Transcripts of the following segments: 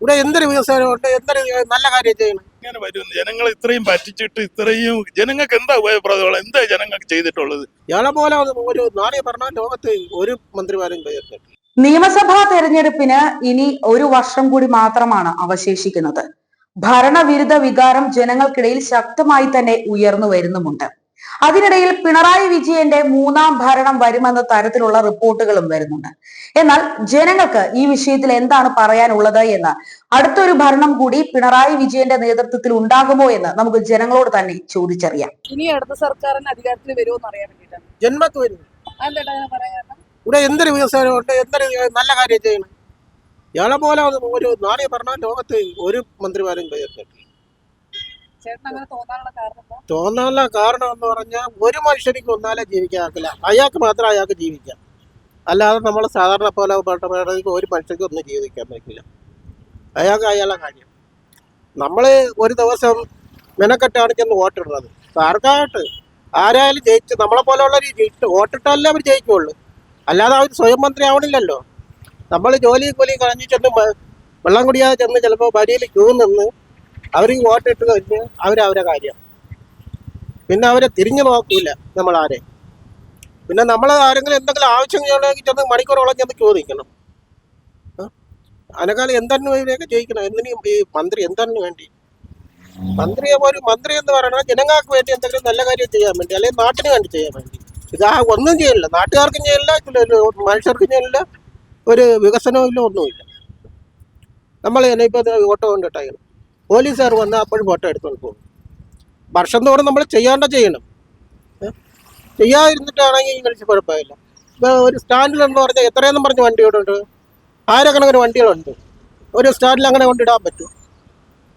ഇവിടെ എന്തൊരു വികസനമുണ്ട് എന്തൊരു നല്ല കാര്യം ചെയ്യണം ഇങ്ങനെ വരും ജനങ്ങൾ ഇത്രയും പറ്റിച്ചിട്ട് ഇത്രയും ജനങ്ങൾക്ക് എന്താ ഉപയോഗപ്രദമുള്ള എന്താ ജനങ്ങൾക്ക് ചെയ്തിട്ടുള്ളത്? ഇയാളെ പോലെ ഒരു നാളെ പറഞ്ഞ ലോകത്ത് ഒരു മന്ത്രിമാരും നിയമസഭാ തെരഞ്ഞെടുപ്പിന് ഇനി ഒരു വർഷം കൂടി മാത്രമാണ് അവശേഷിക്കുന്നത്. ഭരണവിരുദ്ധ വികാരം ജനങ്ങൾക്കിടയിൽ ശക്തമായി തന്നെ ഉയർന്നു വരുന്നുമുണ്ട്. അതിനിടയിൽ പിണറായി വിജയന്റെ മൂന്നാം ഭരണം വരുമെന്ന തരത്തിലുള്ള റിപ്പോർട്ടുകളും വരുന്നുണ്ട്. എന്നാൽ ജനങ്ങൾക്ക് ഈ വിഷയത്തിൽ എന്താണ് പറയാനുള്ളത് എന്ന് അടുത്തൊരു ഭരണം കൂടി പിണറായി വിജയന്റെ നേതൃത്വത്തിൽ ഉണ്ടാകുമോ എന്ന് നമുക്ക് ജനങ്ങളോട് തന്നെ ചോദിച്ചറിയാം. ഇനി അടുത്ത സർക്കാരിന് അധികാരത്തിൽ വരുമോ എന്ന് അറിയാൻ വേണ്ടിയിട്ടാണ്. ജന്മത്ത് വരും ഇവിടെ എന്തൊരു വികസനമുണ്ട് എന്തൊരു നല്ല കാര്യം ചെയ്യണം. ഇയാളെ പോലെ ഒരു നാളെ പറഞ്ഞ ലോകത്ത് ഒരു മന്ത്രിമാരും ചെയ്തിട്ടില്ല തോന്നാനുള്ള കാരണം എന്ന് പറഞ്ഞാൽ ഒരു മനുഷ്യനിക്ക് ഒന്നാലേ ജീവിക്കാൻ ആക്കില്ല അയാൾക്ക് മാത്രം അയാൾക്ക് ജീവിക്കാം. അല്ലാതെ നമ്മൾ സാധാരണ പോലെ പെട്ടവർക്ക് ഒരു മനുഷ്യർക്ക് ഒന്നും ജീവിക്കാൻ പറ്റില്ല. അയാൾക്ക് അയാളെ കാര്യം. നമ്മൾ ഒരു ദിവസം മെനക്കെട്ടാണ് വോട്ടിടുന്നത്. ആർക്കായിട്ട്? ആരായാലും ജയിച്ച് നമ്മളെ പോലെയുള്ളവർ ജയിച്ച് വോട്ടിട്ടല്ലേ അവർ ജയിക്കുള്ളൂ. അല്ലാതെ അവർ സ്വയം മന്ത്രി ആവണില്ലല്ലോ. നമ്മൾ ജോലിയും കൂലിയും കളഞ്ഞ് ചെന്ന് വെള്ളം കുടിയാതെ ചെന്ന് ചിലപ്പോൾ വരിയിൽ ക്യൂ നിന്ന് അവർ ഈ വോട്ടിട്ട് കഴിഞ്ഞ് അവരവരെ കാര്യം. പിന്നെ അവരെ തിരിഞ്ഞു നോക്കൂല നമ്മൾ ആരെ പിന്നെ നമ്മൾ ആരെങ്കിലും എന്തെങ്കിലും ആവശ്യം ചെയ്യണമെങ്കിൽ ചെന്ന് മണിക്കൂറോളം ചെന്ന് ചോദിക്കണം. അതിനേക്കാൾ എന്താണ് ഇവരെയൊക്കെ ചോദിക്കണം. എന്തിനും ഈ മന്ത്രി എന്താണ് വേണ്ടി? മന്ത്രിയെ പോലും മന്ത്രി എന്ന് പറയുന്നത് ജനങ്ങൾക്ക് വേണ്ടി എന്തെങ്കിലും നല്ല കാര്യം ചെയ്യാൻ വേണ്ടി അല്ലെങ്കിൽ നാട്ടിന് വേണ്ടി ചെയ്യാൻ വേണ്ടി. ഇത് ആ ഒന്നും ചെയ്യില്ല നാട്ടുകാർക്കും ചെയ്യില്ല മനുഷ്യർക്ക് ചെയ്യില്ല ഒരു വികസനവും ഇല്ല ഒന്നുമില്ല. നമ്മൾ തന്നെ ഓട്ടോ കൊണ്ടിട്ടായിരുന്നു പോലീസുകാർ വന്ന് അപ്പോഴും ഫോട്ടോ എടുത്തുകൊണ്ട് പോകും. വർഷം തോറും നമ്മൾ ചെയ്യാണ്ട ചെയ്യണം? ചെയ്യാതിരുന്നിട്ടാണെങ്കിൽ ഇങ്ങനെ കുഴപ്പമില്ല. ഇപ്പോൾ ഒരു സ്റ്റാൻഡിലുണ്ടെന്ന് പറഞ്ഞാൽ എത്രയെന്നും പറഞ്ഞ വണ്ടികളുണ്ട് ആയിരക്കണക്കിന് വണ്ടികളുണ്ട്. ഒരു സ്റ്റാൻഡിൽ അങ്ങനെ കൊണ്ടിടാൻ പറ്റും.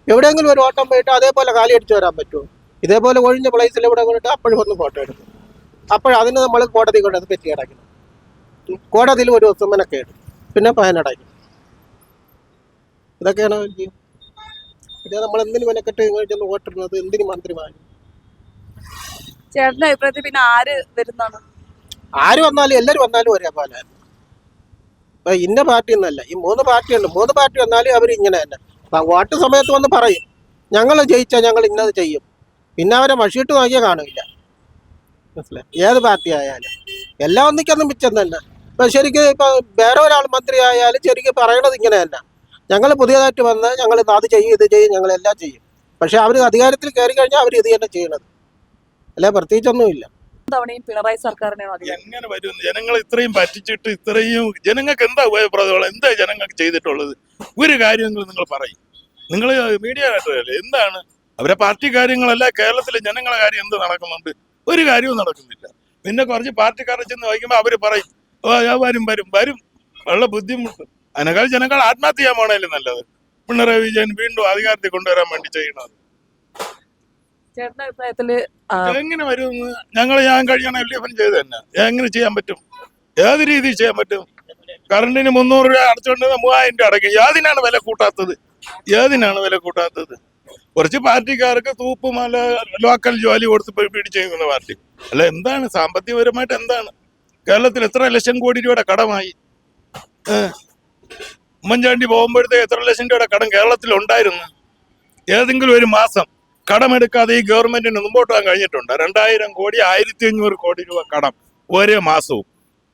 എവിടെയെങ്കിലും ഒരു ഓട്ടം പോയിട്ട് അതേപോലെ കാലി അടിച്ചു വരാൻ പറ്റുമോ ഇതേപോലെ ഒഴിഞ്ഞ പ്ലേസിൽ ഇവിടെ കൊണ്ടിട്ട് അപ്പോഴും ഒന്ന് ഫോട്ടോ എടുക്കും. അപ്പോഴതിന് നമ്മൾ കോടതി കൊണ്ടത് അത് പെറ്റി അടയ്ക്കണം. കോടതിയിൽ ഒരു ദിവസം മെനക്കേട് പിന്നെ പയനടയ്ക്കും ഇതൊക്കെയാണ് ഇത് നമ്മൾ എന്തിനു മെനക്കെട്ട് ചെന്ന് വോട്ടിടുന്നത് എന്തിനു മന്ത്രിമാര്? ചേട്ടന്റെ അഭിപ്രായത്തിൽ പിന്നെ ആര് വരുന്നാണ് ആര് വന്നാലും എല്ലാരും വന്നാലും ഒരേപോലെ ഇപ്പൊ ഇന്ന പാർട്ടി എന്നല്ല ഈ മൂന്ന് പാർട്ടി ഉണ്ട് മൂന്ന് പാർട്ടി വന്നാലും അവർ ഇങ്ങനെ തന്നെ. വോട്ട് സമയത്ത് വന്ന് പറയും. ഞങ്ങൾ ജയിച്ചാൽ ഞങ്ങൾ ഇന്നത് ചെയ്യും. പിന്നെ അവരെ മഷിയിട്ട് നോക്കിയാൽ കാണില്ല. മനസ്സിലായി? ഏത് പാർട്ടി ആയാലും. എല്ലാം ഒന്നിക്കൊന്നും മിച്ചം തന്നെ. ഇപ്പൊ ശരിക്കും ഇപ്പൊ വേറെ ഒരാൾ മന്ത്രി ആയാലും ശരിക്കും പറയണത് ഇങ്ങനെ തന്നെ. ഞങ്ങൾ പുതിയതായിട്ട് വന്ന് ഞങ്ങൾ അത് ചെയ്യും ഇത് ചെയ്യും ഞങ്ങൾ എല്ലാം ചെയ്യും. പക്ഷെ അവർ അധികാരത്തിൽ കയറി കഴിഞ്ഞാൽ അവർ ഇത് തന്നെ ചെയ്യണത്. അല്ലെ? പ്രത്യേകിച്ചൊന്നുമില്ല. തവണയും പിണറായി സർക്കാരിനെയാണ് എങ്ങനെ വരും? ജനങ്ങൾ ഇത്രയും പറ്റിച്ചിട്ട് ഇത്രയും ജനങ്ങൾക്ക് എന്താ ഉപയോഗപ്രദമുള്ള എന്താ ജനങ്ങൾക്ക് ചെയ്തിട്ടുള്ളത്? ഒരു കാര്യങ്ങൾ നിങ്ങൾ പറയും. നിങ്ങൾ മീഡിയ എന്താണ്? അവരെ പാർട്ടി കാര്യങ്ങളല്ല കേരളത്തിലെ ജനങ്ങളെ കാര്യം എന്ത് നടക്കുന്നുണ്ട്? ഒരു കാര്യവും നടക്കുന്നില്ല. പിന്നെ കുറച്ച് പാർട്ടിക്കാരെ ചെന്ന് വായിക്കുമ്പോൾ അവർ പറയും ഓ ഞാൻ വരും വരും വരും. വളരെ ബുദ്ധിമുട്ട്. അതിനേക്കാൾ ജനങ്ങൾ ആത്മഹത്യ ചെയ്യാൻ നല്ലത്. പിണറായി വിജയൻ വീണ്ടും അധികാരത്തിൽ കൊണ്ടുവരാൻ വേണ്ടി ചെയ്യണത് ചേട്ടന്റെ അഭിപ്രായത്തിൽ എങ്ങനെ വരും? ഞങ്ങൾ ഞാൻ കഴിയണ എൽ ഡി എഫിന് ചെയ്ത് തന്നെ. എങ്ങനെ ചെയ്യാൻ പറ്റും? ഏത് രീതിയിൽ ചെയ്യാൻ പറ്റും? കറണ്ടിന് മുന്നൂറ് രൂപ അടച്ചുകൊണ്ട് മൂവായിരം രൂപ അടയ്ക്കും. ഏതിനാണ് വില കൂട്ടാത്തത്? ഏതിനാണ് വില കൂട്ടാത്തത്? കുറച്ച് പാർട്ടിക്കാർക്ക് തൂപ്പ് മല ലോക്കൽ ജോലി കൊടുത്ത് പിടിച്ചിരിക്കുന്ന പാർട്ടി. അല്ല എന്താണ് സാമ്പത്തികപരമായിട്ട് എന്താണ്? കേരളത്തിൽ എത്ര ലക്ഷം കോടി രൂപയുടെ കടമായി? ഉമ്മൻചാണ്ടി പോകുമ്പോഴത്തേക്ക് എത്ര ലക്ഷം രൂപയുടെ കടം കേരളത്തിൽ ഉണ്ടായിരുന്നു ഏതെങ്കിലും ഒരു മാസം കടമെടുക്കാതെ ഈ ഗവൺമെന്റിന് മുമ്പോട്ട് പോകാൻ കഴിഞ്ഞിട്ടുണ്ട്? രണ്ടായിരം കോടി ആയിരത്തി അഞ്ഞൂറ് കോടി രൂപ കടം ഓരോ മാസവും.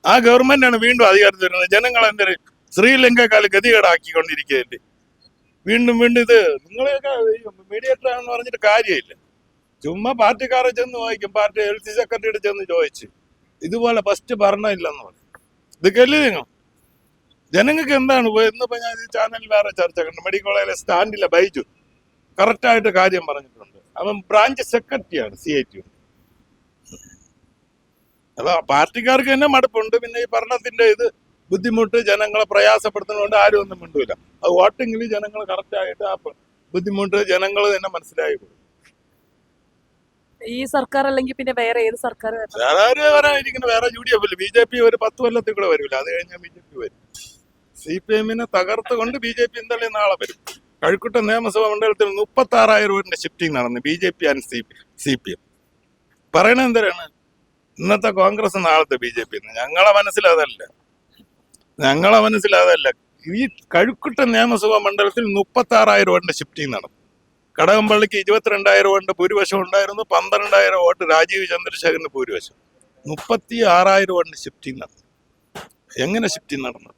ആ ഗവൺമെന്റാണ് വീണ്ടും അധികാരത്തിൽ വരുന്നത്. ജനങ്ങൾ എന്തൊരു ശ്രീലങ്കക്കാൽ ഗതികേടാക്കിക്കൊണ്ടിരിക്കുകയല്ലേ? വീണ്ടും വീണ്ടും ഇത് നിങ്ങളെയൊക്കെ മീഡിയേറ്റർ ആണെന്ന് പറഞ്ഞിട്ട് കാര്യമില്ല. ചുമ്മാ പാർട്ടിക്കാരെ ചെന്ന് വായിക്കും. പാർട്ടി ഹെൽത്ത് സെക്രട്ടറിയുടെ ചെന്ന് ചോദിച്ചു. ഇതുപോലെ ഫസ്റ്റ് ഭരണമില്ലെന്ന് പറയും. കല്ലേ നിങ്ങൾ ജനങ്ങൾക്ക് എന്താണ് ഇപ്പൊ ഇന്നിപ്പോ ഞാൻ ഈ ചാനലിൽ വേറെ ചർച്ച കണ്ടു മെഡിക്കൽ കോളേജിലെ സ്റ്റാൻഡിലെ ബൈജു. കറക്റ്റായിട്ട് കാര്യം പറഞ്ഞിട്ടുണ്ട്. അവൻ ബ്രാഞ്ച് സെക്രട്ടറിയാണ് സി ഐ ടി അപ്പൊ പാർട്ടിക്കാർക്ക് തന്നെ മടുപ്പുണ്ട്. പിന്നെ ഈ ഭരണത്തിന്റെ ഇത് ബുദ്ധിമുട്ട് ജനങ്ങളെ പ്രയാസപ്പെടുത്തുന്നതുകൊണ്ട് ആരും ഒന്നും മിണ്ടൂല. അത് വോട്ടെങ്കിൽ ജനങ്ങൾ കറക്റ്റായിട്ട് ആ ബുദ്ധിമുട്ട് ജനങ്ങൾ തന്നെ മനസ്സിലായി. ഈ സർക്കാർ അല്ലെങ്കിൽ പിന്നെ വേറെ ഏത് സർക്കാർ വേറെ വരാനിരിക്കുന്ന വേറെ U D F B J P ഒരു പത്ത് കൊല്ലത്തിൽ കൂടെ വരില്ല അത് കഴിഞ്ഞാൽ ബി ജെ പി വരും. സി പി എമ്മിനെ തകർത്തുകൊണ്ട് ബി ജെ പി എന്തായാലും നാളെ വരും. കഴുക്കുട്ട നിയമസഭാ മണ്ഡലത്തിൽ മുപ്പത്തി ആറായിരം രൂപയുടെ ഷിഫ്റ്റിംഗ് നടന്നു B J P and C P C P M. പറയണത് എന്തരാണ് ഇന്നത്തെ കോൺഗ്രസ് നാളത്തെ ബി ജെ പി ഞങ്ങളെ മനസ്സിലതല്ല ഞങ്ങളെ മനസ്സിലതല്ല ഈ കഴുക്കുട്ട നിയമസഭാ മണ്ഡലത്തിൽ മുപ്പത്തി ആറായിരം വോട്ടിന്റെ ഷിഫ്റ്റിംഗ് നടന്നു. കടകംപള്ളിക്ക് ഇരുപത്തിരണ്ടായിരം വോട്ടിന്റെ ഭൂരിപക്ഷം ഉണ്ടായിരുന്നു. പന്ത്രണ്ടായിരം വോട്ട് രാജീവ് ചന്ദ്രശേഖരന് ഭൂരിപക്ഷം. മുപ്പത്തി ആറായിരം വോട്ടിന്റെ ഷിഫ്റ്റിംഗ് നടന്നു. എങ്ങനെ ഷിഫ്റ്റിംഗ് നടന്നു?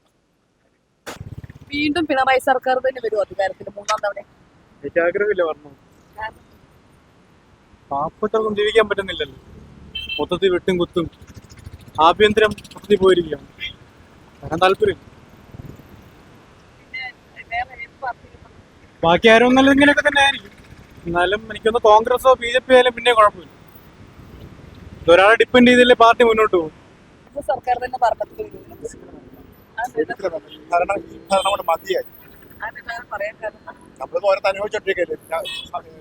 വീണ്ടും പിണറായി സർക്കാർ തന്നെ വരും അധികാരത്തിൽ മൂന്നാം തവണ. എനിക്ക് ആഗ്രഹമില്ല പറഞ്ഞു പാവപ്പെട്ടവർക്കും ജീവിക്കാൻ പറ്റുന്നില്ലല്ലോ. മൊത്തത്തിൽ വെട്ടും കുത്തും. ആഭ്യന്തരം മൊത്തത്തിൽ പോയിരിക്കുകയാണ്. വരാൻ താല്പര്യം. ബാക്കി ആരും ഒന്നല്ല ഇങ്ങനെയൊക്കെ തന്നെ ആയിരിക്കും. എന്നാലും എനിക്കൊന്ന് കോൺഗ്രസോ ബി ജെ പി ആയാലും പിന്നെ കുഴപ്പമില്ല. ഒരാളെ ഡിപ്പെൻഡ് ചെയ്തില്ലേ പാർട്ടി മുന്നോട്ട് പോകും. സർക്കാർ തന്നെ ഭരണത്തിൽ ഭരണം ഈ ഭരണം കൊണ്ട് മതിയായി. നമ്മളിപ്പോ ഓരോ അനുഭവിച്ചോണ്ടിരിക്കല്ലേ?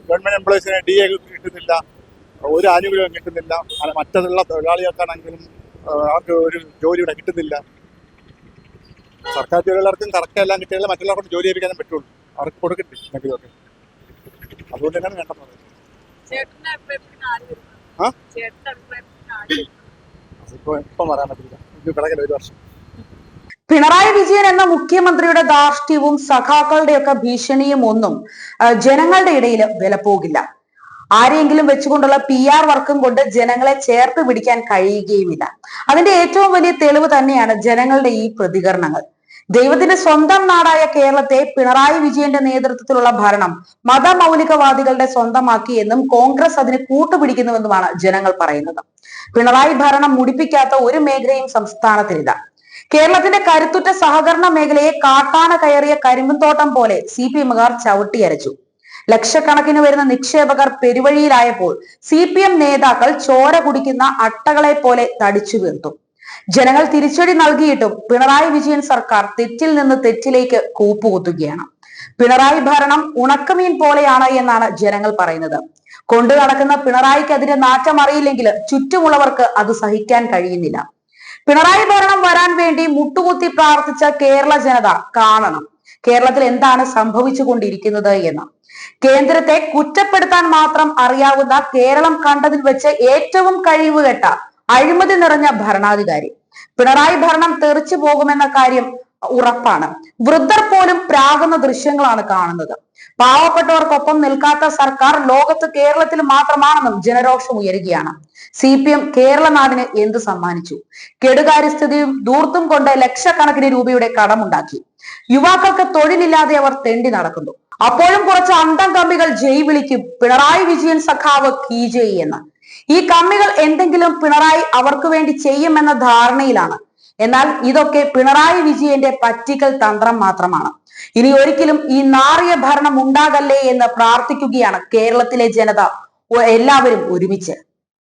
ഗവൺമെന്റ് എംപ്ലോയീസിന് ഡി എ കിട്ടുന്നില്ല. ഒരു ആനുകൂല്യം കിട്ടുന്നില്ല. മറ്റുള്ള തൊഴിലാളികൾക്കാണെങ്കിലും അവർക്ക് ഒരു ജോലി ഇവിടെ കിട്ടുന്നില്ല. സർക്കാർ ജോലിയുള്ളവർക്കും കറക്റ്റ് എല്ലാം കിട്ടിയാലും മറ്റുള്ളവർക്കും ജോലി ലഭിക്കാനും പറ്റുള്ളൂ. അവർക്ക് കൊടുക്കട്ടെ എന്തെങ്കിലുമൊക്കെ അതുകൊണ്ട് തന്നെയാണ് വേണ്ടത് അതിപ്പോ ഇപ്പം പറയാൻ പറ്റില്ല. ഇത് കിടക്കില്ല ഒരു വർഷം. പിണറായി വിജയൻ എന്ന മുഖ്യമന്ത്രിയുടെ ധാർഷ്ട്യവും സഖാക്കളുടെയൊക്കെ ഭീഷണിയും ഒന്നും ജനങ്ങളുടെ ഇടയിൽ വിലപ്പോകില്ല ആരെങ്കിലും വെച്ചുകൊണ്ടുള്ള പി ആർ വർക്കും കൊണ്ട് ജനങ്ങളെ ചേർത്ത് പിടിക്കാൻ കഴിയുകയുമില്ല. അതിന്റെ ഏറ്റവും വലിയ തെളിവ് തന്നെയാണ് ജനങ്ങളുടെ ഈ പ്രതികരണങ്ങൾ. ദൈവത്തിന്റെ സ്വന്തം നാടായ കേരളത്തെ പിണറായി വിജയന്റെ നേതൃത്വത്തിലുള്ള ഭരണം മതമൗലികവാദികളുടെ സ്വന്തമാക്കി എന്നും കോൺഗ്രസ് അതിന് കൂട്ടുപിടിക്കുന്നുവെന്നുമാണ് ജനങ്ങൾ പറയുന്നത്. പിണറായി ഭരണം മുടിപ്പിക്കാത്ത ഒരു മേഖലയും സംസ്ഥാനത്തിലില്ല. കേരളത്തിന്റെ കരുത്തുറ്റ സഹകരണ മേഖലയെ കാട്ടാന കയറിയ കരിമ്പുംതോട്ടം പോലെ സി പി എമ്മുകാർ ചവിട്ടിയരച്ചു. ലക്ഷക്കണക്കിന് വരുന്ന നിക്ഷേപകർ പെരുവഴിയിലായപ്പോൾ സി പി എം നേതാക്കൾ ചോര കുടിക്കുന്ന അട്ടകളെ പോലെ തടിച്ചു വീർത്തു. ജനങ്ങൾ തിരിച്ചടി നൽകിയിട്ടും പിണറായി വിജയൻ സർക്കാർ തെറ്റിൽ നിന്ന് തെറ്റിലേക്ക് കൂപ്പുകുത്തുകയാണ്. പിണറായി ഭരണം ഉണക്കമീൻ പോലെയാണ് എന്നാണ് ജനങ്ങൾ പറയുന്നത്. കൊണ്ടു നടക്കുന്ന പിണറായിക്കെതിരെ നാറ്റം അറിയില്ലെങ്കിൽ ചുറ്റുമുള്ളവർക്ക് അത് സഹിക്കാൻ കഴിയുന്നില്ല. പിണറായി ഭരണം വരാൻ വേണ്ടി മുട്ടുകുത്തി പ്രാർത്ഥിച്ച കേരള ജനത കാണണം. കേരളത്തിൽ എന്താണ് സംഭവിച്ചു കൊണ്ടിരിക്കുന്നത് എന്ന്. കേന്ദ്രത്തെ കുറ്റപ്പെടുത്താൻ മാത്രം അറിയാവുന്ന കേരളം കണ്ടതിൽ വെച്ച് ഏറ്റവും കഴിവുകെട്ട അഴിമതി നിറഞ്ഞ ഭരണാധികാരി. പിണറായി ഭരണം തെറിച്ചു പോകുമെന്ന കാര്യം ഉറപ്പാണ്. വൃദ്ധർ പോലും പ്രാകുന്ന ദൃശ്യങ്ങളാണ് കാണുന്നത്. പാവപ്പെട്ടവർക്കൊപ്പം നിൽക്കാത്ത സർക്കാർ ലോകത്ത് കേരളത്തിൽ മാത്രമാണെന്നും ജനരോഷം ഉയരുകയാണ്. സി പി എം കേരള നാടിന് എന്ത് സമ്മാനിച്ചു? കെടുകാര്യസ്ഥിതിയും ദൂർത്തും കൊണ്ട് ലക്ഷക്കണക്കിന് രൂപയുടെ കടമുണ്ടാക്കി. യുവാക്കൾക്ക് തൊഴിലില്ലാതെ അവർ തെണ്ടി നടക്കുന്നു. അപ്പോഴും കുറച്ച് അന്തം കമ്പികൾ ജയ് വിളിക്കും പിണറായി വിജയൻ സഖാവ് കീ ജയ് എന്ന്. ഈ കമ്മികൾ എന്തെങ്കിലും പിണറായി അവർക്ക് വേണ്ടി ചെയ്യുമെന്ന ധാരണയിലാണ് എന്നാൽ ഇതൊക്കെ പിണറായി വിജയന്റെ പറ്റിക്കൽ തന്ത്രം മാത്രമാണ്. ഇനി ഒരിക്കലും ഈ നാറിയ ഭരണം ഉണ്ടാകല്ലേ എന്ന് പ്രാർത്ഥിക്കുകയാണ് കേരളത്തിലെ ജനത. എല്ലാവരും ഒരുമിച്ച്.